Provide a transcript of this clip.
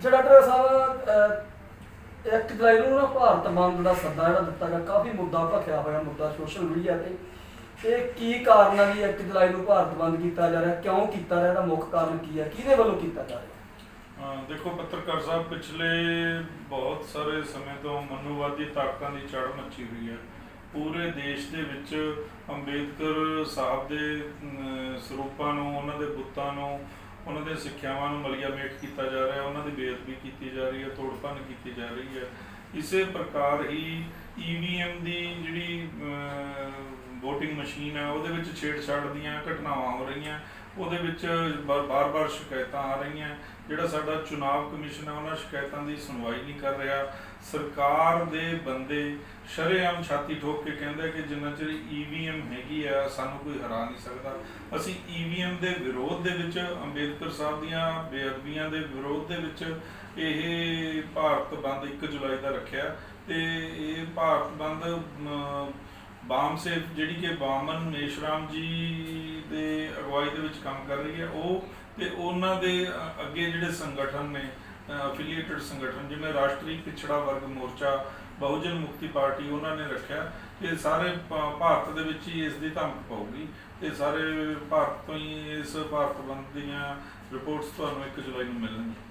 ਜਿਹੜਾ ਡਾਕਟਰ ਸਾਹਿਬ ਐਕਟ ਜੁਲਾਈ ਨੂੰ ਨਾ ਭਾਰਤ ਬੰਦ ਦਾ ਸੱਦਾ ਜਿਹੜਾ ਦਿੱਤਾ ਗਿਆ, ਕਾਫੀ ਮੁੱਦਾ ਭਖਿਆ ਹੋਇਆ ਮੁੱਦਾ ਸੋਸ਼ਲ ਮੀਡੀਆ ਤੇ। ਇਹ ਕੀ ਕਾਰਨ ਆ ਵੀ ਐਕਟ ਜੁਲਾਈ ਨੂੰ ਭਾਰਤ ਬੰਦ ਕੀਤਾ ਜਾ ਰਿਹਾ, ਕਿਉਂ ਕੀਤਾ ਰਿਹਾ, ਇਹਦਾ ਮੁੱਖ ਕਾਰਨ ਕੀ ਹੈ, ਕਿਹਦੇ ਵੱਲੋਂ ਕੀਤਾ ਜਾ ਰਿਹਾ? ਦੇਖੋ, ਪੱਤਰਕਾਰ ਸਾਹਿਬ, ਪਿਛਲੇ ਬਹੁਤ ਸਾਰੇ ਸਮੇਂ ਤੋਂ ਮਨੂਵਾਦੀ ਤਾਕਤਾਂ ਦੀ ਚੜ ਮੱਚੀ ਹੋਈ ਹੈ। ਪੂਰੇ ਦੇਸ਼ ਦੇ ਵਿੱਚ ਅੰਬੇਦਕਰ ਸਾਹਿਬ ਦੇ ਸਰੂਪਾਂ ਨੂੰ, ਉਹਨਾਂ ਦੇ ਬੁੱਤਾਂ ਨੂੰ ਉਹਨਾਂ ਦੇ ਸਿੱਖਿਆਵਾਂ ਨੂੰ ਮਲੀਆ ਕੀਤਾ ਜਾ ਰਿਹਾ, ਉਹਨਾਂ ਦੀ ਬੇਅਦਬੀ ਕੀਤੀ ਜਾ ਰਹੀ ਹੈ, ਤੋੜਪੰਨ ਕੀਤੀ ਜਾ ਰਹੀ ਹੈ। ਇਸੇ ਪ੍ਰਕਾਰ ਹੀ ਈਵੀਐਮ ਦੀ ਜਿਹੜੀ VOTING ਮਸ਼ੀਨ ਹੈ ਉਹਦੇ ਵਿੱਚ ਛੇੜਛਾੜ ਦੀਆਂ ਘਟਨਾਵਾਂ ਹੋ ਰਹੀਆਂ, ਉਹਦੇ ਵਿੱਚ ਬਾਰ-ਬਾਰ ਸ਼ਿਕਾਇਤਾਂ ਆ ਰਹੀਆਂ। ਜਿਹੜਾ ਸਾਡਾ ਚੁਣਾਵ ਕਮਿਸ਼ਨ ਹੈ ਉਹਨਾਂ ਸ਼ਿਕਾਇਤਾਂ ਦੀ ਸੁਣਵਾਈ ਨਹੀਂ ਕਰ ਰਿਹਾ। ਸਰਕਾਰ ਦੇ ਬੰਦੇ ਸ਼ਰੇਆਮ ਛਾਤੀ ਠੋਕ ਕੇ ਕਹਿੰਦੇ ਕਿ ਜਿੰਨਾ ਚਿਰ ਈਵੀਐਮ ਹੈਗੀ ਆ, ਸਾਨੂੰ ਕੋਈ ਹਰਾ ਨਹੀਂ ਸਕਦਾ। ਅਸੀਂ ਈਵੀਐਮ ਦੇ ਵਿਰੋਧ ਦੇ ਵਿੱਚ, ਅੰਬੇਦਕਰ ਸਾਹਿਬ ਦੀਆਂ ਬੇਅਦਬੀਆਂ ਦੇ ਵਿਰੋਧ ਦੇ ਵਿੱਚ ਇਹ ਭਾਰਤ ਬੰਦ 1 ਜੁਲਾਈ ਦਾ ਰੱਖਿਆ। ਤੇ ਇਹ ਭਾਰਤ ਬੰਦ ਬਾਮ ਸੇਫ ਜਿਹੜੀ ਕਿ ਬਾਮਨ ਮੇਸ਼ਰਾਮ ਜੀ ਦੇ ਅਗਵਾਈ ਦੇ ਵਿੱਚ ਕੰਮ ਕਰ ਰਹੀ ਹੈ, ਉਹ ਤੇ ਉਹਨਾਂ ਦੇ ਅੱਗੇ ਜਿਹੜੇ ਸੰਗਠਨ ਨੇ ਅਫੀਲੀਏਟਡ ਸੰਗਠਨ, ਜਿਵੇਂ ਰਾਸ਼ਟਰੀ ਪਿਛੜਾ ਵਰਗ ਮੋਰਚਾ, ਬਹੁਜਨ ਮੁਕਤੀ ਪਾਰਟੀ, ਉਹਨਾਂ ਨੇ ਰੱਖਿਆ ਕਿ ਸਾਰੇ ਭਾਰਤ ਦੇ ਵਿੱਚ ਹੀ ਇਸ ਦੀ ਧਮਕ ਪਾਊਗੀ ਤੇ ਸਾਰੇ ਭਾਰਤ ਤੋਂ ਹੀ ਇਸ ਭਾਰਤ ਬੰਦ ਦੀਆਂ ਰਿਪੋਰਟਸ ਤੁਹਾਨੂੰ 1 ਜੁਲਾਈ ਨੂੰ ਮਿਲਣਗੀਆਂ।